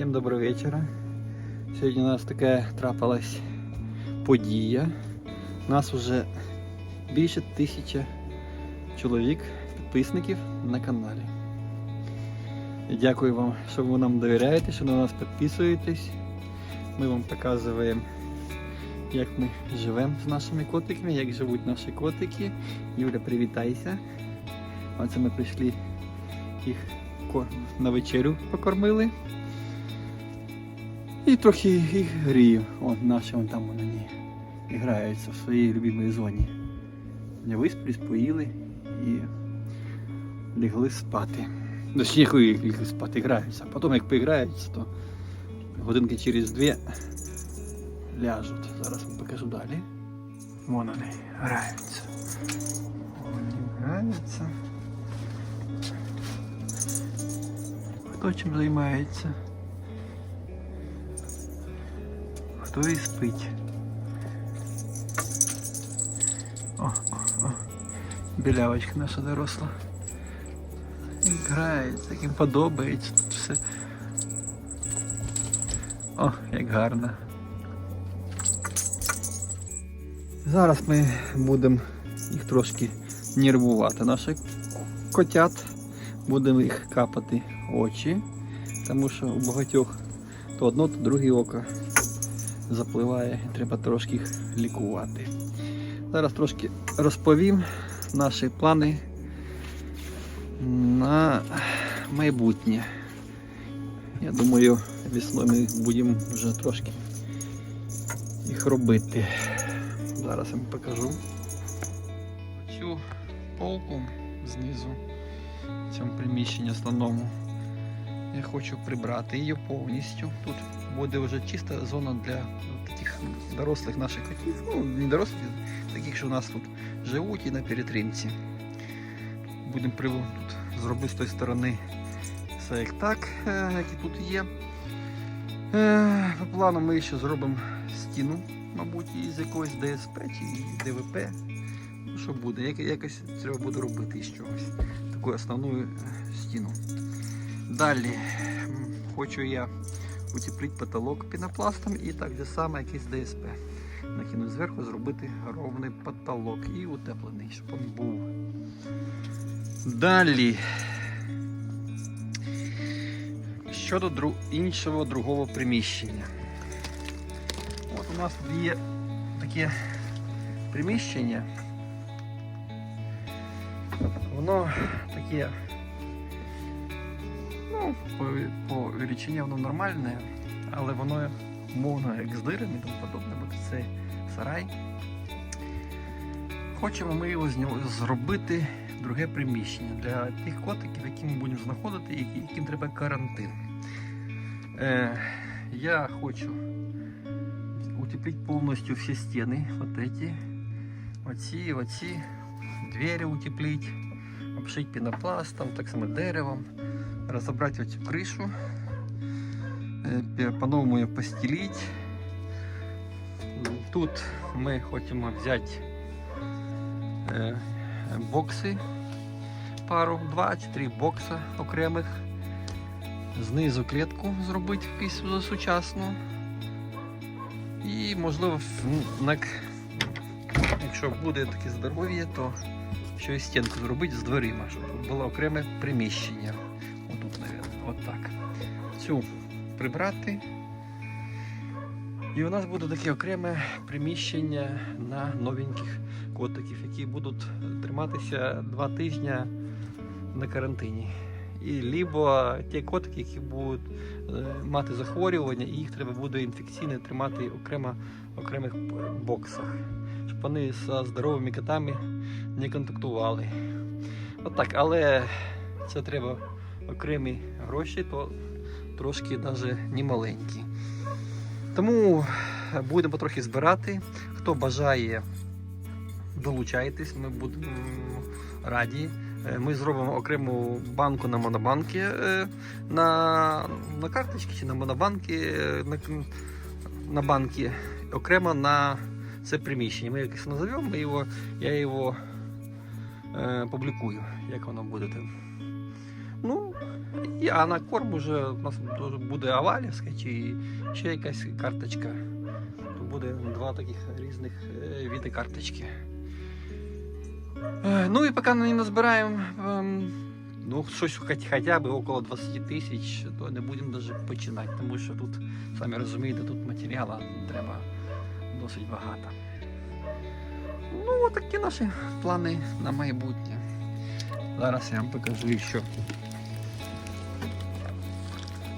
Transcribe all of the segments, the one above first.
Всім доброго вечора. Сьогодні у нас така трапилась подія. У нас вже більше тисячі чоловік, підписників на каналі. Дякую вам, що ви нам довіряєте, що на нас підписуєтесь. Ми вам показуємо, як ми живемо з нашими котиками, як живуть наші котики. Юля, привітайся. Оце ми прийшли їх на вечерю покормили. І трохи їх грію. О, наші вон там вони граються в своїй любимій зоні. Не виспались, поїли і лягли спати. Точніше, лягли спати, граються. Потім як поіграються, то годинки через дві ляжуть. Зараз вам покажу далі. Вон вони граються. Вони граються. Хто чим займається? Хто і спить? О, о, о. Білявочка наша доросла. І Грається, їм подобається тут все. О, як гарно. Зараз ми будемо їх трошки нервувати. Наших котят. Будемо їх капати очі, тому що у багатьох то одно, то друге око запливає треба трошки їх лікувати. Зараз трошки розповім наші плани на майбутнє. Я думаю, весною ми будемо вже трошки їх робити. Зараз я вам покажу. Цю полку знизу в цьому приміщенні основному. Я хочу прибрати її повністю. Тут буде вже чиста зона для таких дорослих наших котів. Ну, не дорослих, таких, що у нас тут живуть і на перетримці. Будемо тут зробити з тої сторони все як так, е, як і тут є. Е, По плану ми ще зробимо стіну, мабуть, із якогось ДСП чи ДВП. Ну, що буде, як, якось треба буде робити із чогось. Таку основну е, стіну. Далі хочу я утеплити потолок пінопластом і так же само якийсь ДСП. Накинути зверху, зробити ровний потолок і утеплений, щоб він був. Далі. Щодо дру... іншого другого приміщення. От у нас є таке приміщення. Воно таке Ну, по, по величині воно нормальне, але воно умовно як з дирами і тому подобне, бо це сарай. Хочемо ми його з нього зробити друге приміщення для тих котиків, які ми будемо знаходити, які- яким треба карантин. Е, я хочу утеплити повністю всі стіни, вот эти, оці, оці, двері утеплити, обшити пінопластом, так само деревом разобрать вот эту крышу, э, пе- по-новому ее постелить. Тут ми хочемо взяти е, бокси, пару, два чи три бокса окремих. Знизу клітку зробити якусь сучасну. І можливо, в- на, к- якщо буде таке здоров'я, то ще й стінку зробити з дверима, щоб тут було окреме приміщення. Отут, наверное, от. Цю прибрати. І у нас буде таке окреме приміщення на новеньких котиків, які будуть триматися два тижні на карантині. І либо ті котики, які будуть е, мати захворювання, і їх треба буде інфекційно тримати окремо в окремих боксах, щоб вони з здоровими котами не контактували. От але це треба окремі гроші, то трошки навіть не маленькі. Тому будемо потрохи збирати. Хто бажає, долучайтесь, ми будемо раді. Е, Ми зробимо окрему банку на монобанки е, на, на карточки чи на монобанки е, на, на банки, окремо на це приміщення. Ми якось назовемо, ми його, я його е, публікую, як воно буде. Ну, і, а на корм уже у нас буде овалівська чи ще якась карточка. То буде два таких різних е, види карточки. Е, Ну і поки не назбираємо ем, ну, щось хоч, хоча б около 20 тисяч, то не будемо навіть починати, тому що тут, самі розумієте, тут матеріалу треба досить багато. Ну, от такі наші плани на майбутнє. Зараз я вам покажу ще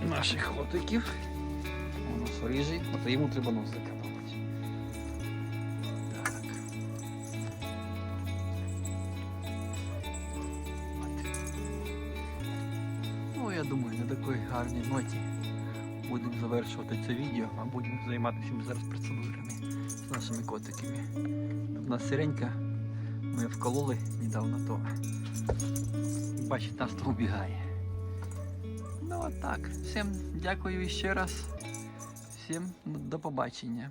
наших котиків. У нас рижий, от йому треба нос закапати. Так. Ну, я думаю, на такій гарній ноті будемо завершувати це відео, а будемо займатися зараз процедурами з нашими котиками. Тут у нас сиренька, ми вкололи недавно то. Бачить, нас то убігає. Ну от так. Всім дякую ще раз. Всім до побачення.